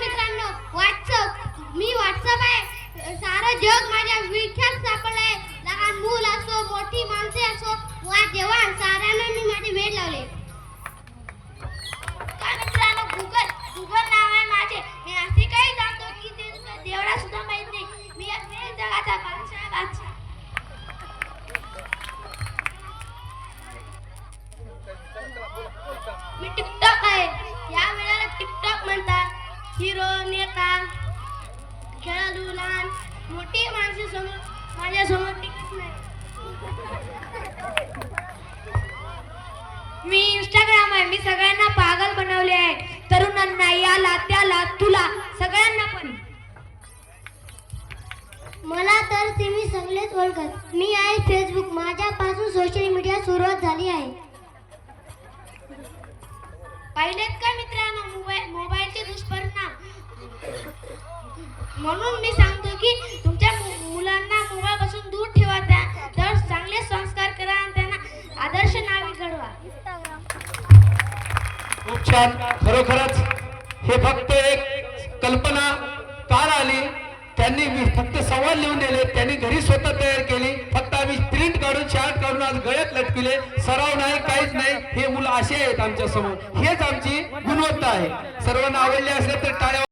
मित्रांनो व्हॉट्सअप मी व्हॉट्सअप आहे. सारं जग माझ्या सापडलं आहे लहान मूल असो मोठी माणसे असो वा जेव्हा साऱ्यांना मी माझे वेळ लावले. असे काही की ते सुद्धा मी टिकटॉक हिरो नेता खेळाडू लहान मोठी माणसे समोर माझ्यासमोर टिकत नाही. मी इंस्टाग्राम आहे. मी सगळ्यांना पागल बनवले आहे. तरुणांना याला त्याला तुला सगळ्यांना पण. मला तर ते मी सगळेच ओळखत. मी आहे फेसबुक माझ्यापासून सोशल मीडिया सुरुवात झाली आहे. पाहिलेत का मित्रांनो मोबाईल मोबाईल दुष्परिणाम म्हणून मी सांगतो की तुमच्या मुलांना मोबाईल पासून दूर ठेवा त्या. तर चांगले संस्कार करा आणि त्यांना आदर्श नावे घडवा खूप छान. खरोखरच हे फक्त एक कल्पना कार आली. त्यांनी मी फक्त संवाद लिहून दिले त्यांनी घरी स्वतः तयार केली. फक्त आम्ही प्रिंट काढून चार्ट काढून आज गळ्यात लटकिले. सराव नाही काहीच नाही. हे मुलं असे आहेत आमच्यासमोर हेच आमची आहे. सर्वांना आवडले असले तर टाळ्या